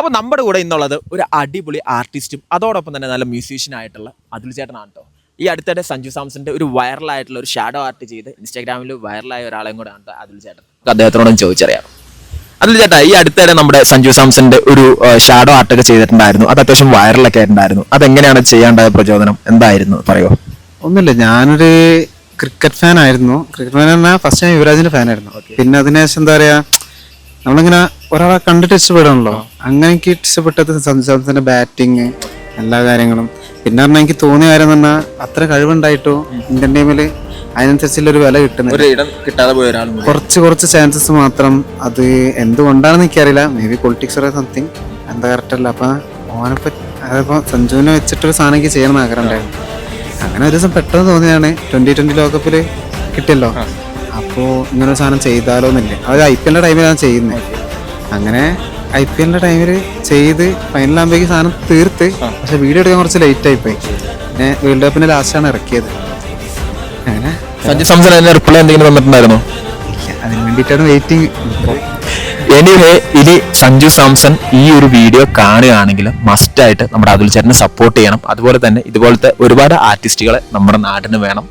അപ്പോൾ നമ്മുടെ കൂടെ ഇന്നുള്ളത് ഒരു അടിപൊളി ആർട്ടിസ്റ്റും അതോടൊപ്പം തന്നെ നല്ല മ്യൂസീഷ്യൻ ആയിട്ടുള്ള അതുൽ ചേട്ടനാണ് കേട്ടോ ഈ അടുത്തിടെ സഞ്ജു സാംസന്റെ ഒരു വൈറലായിട്ടുള്ള ഒരു ഷാഡോ ആർട്ട് ചെയ്ത് ഇൻസ്റ്റാഗ്രാമിൽ വൈറലായ ഒരാളെയും കൂടെ ആണ് അതുൽ ചേട്ടൻ. അദ്ദേഹത്തിനോടും ചോദിച്ചറിയാം. അതുൽ ചേട്ടാ ഈ അടുത്തിടെ നമ്മുടെ സഞ്ജു സാംസന്റെ ഒരു ഷാഡോ ആർട്ടൊക്കെ ചെയ്തിട്ടുണ്ടായിരുന്നു. അത് അത്യാവശ്യം വൈറലൊക്കെ ആയിട്ടുണ്ടായിരുന്നു. അതെങ്ങനെയാണ് ചെയ്യാണ്ടായ പ്രചോദനം? എന്തായിരുന്നു? പറയുമോ ഒന്നുമില്ല ഞാനൊരു ക്രിക്കറ്റ് ഫാൻ ആയിരുന്നു. ക്രിക്കറ്റ് ഫാൻ പറഞ്ഞാൽ ഫസ്റ്റ് ഞാൻ യുവരാജിന്റെ ഫാൻ ആയിരുന്നു. പിന്നെ അതിനുശേഷം എന്താ പറയാ നമ്മളിങ്ങനെ ഒരാളെ കണ്ടിട്ട് ഇഷ്ടപ്പെടണല്ലോ അങ്ങനെ എനിക്ക് ഇഷ്ടപ്പെട്ടത് സംസാരത്തിന്റെ ബാറ്റിങ് എല്ലാ കാര്യങ്ങളും. പിന്നെ പറഞ്ഞാൽ എനിക്ക് തോന്നിയ കാര്യം എന്ന് പറഞ്ഞാൽ അത്ര കഴിവുണ്ടായിട്ടോ? ഇന്ത്യൻ ടീമിൽ അതിനനുസരിച്ചുള്ള ഒരു വില കിട്ടുന്നത് കിട്ടാതെ പോയ ഒരാളും കുറച്ച് കുറച്ച് ചാൻസസ് മാത്രം. അത് എന്തുകൊണ്ടാണെന്ന് എനിക്കറിയില്ല. May be politics or something എന്താ കറക്റ്റ് അല്ല. അപ്പൊ ഓനപ്പം അതിപ്പോ സഞ്ജുവിനെ വെച്ചിട്ടൊരു സാധനം എനിക്ക് ചെയ്യണം എന്ന് ആഗ്രഹം ഉണ്ടായിരുന്നു. അങ്ങനെ ഒരു ദിവസം പെട്ടെന്ന് തോന്നിയാണ് ട്വന്റി ട്വന്റി ലോകകപ്പിൽ കിട്ടിയല്ലോ. അപ്പോൾ ഇങ്ങനൊരു സാധനം ചെയ്താലോ എന്നില്ല അത് ഐ പി എല്ലിന്റെ ടൈമിലാണ് ചെയ്യുന്നത്. അങ്ങനെ ഐ പി എല്ലിന്റെ ടൈമിൽ ചെയ്ത് ഫൈനലാകുമ്പോഴേക്ക് സാധനം തീർത്ത് പക്ഷെ വീഡിയോ എടുക്കാൻ കുറച്ച് ലേറ്റ് പോയി. പിന്നെ വേൾഡ് കപ്പിന്റെ ലാസ്റ്റ് ആണ് ഇറക്കിയത്. അങ്ങനെ. സഞ്ജു സാംസൺ അതിന് റിപ്ലൈ എന്തെങ്കിലും തന്നിട്ടുണ്ടായിരുന്നോ? ഇല്ല, അതിന് വേണ്ടിയിട്ടാണ് വെയിറ്റിംഗ് എനിവേ ഇനി സഞ്ജു സാംസൺ ഈ ഒരു വീഡിയോ കാണുകയാണെങ്കിൽ മസ്റ്റ് ആയിട്ട് നമ്മുടെ അതുൽ ചേട്ടനെ സപ്പോർട്ട് ചെയ്യണം. അതുപോലെ തന്നെ ഇതുപോലത്തെ ഒരുപാട് ആർട്ടിസ്റ്റുകളെ നമ്മുടെ നാടിന് വേണം.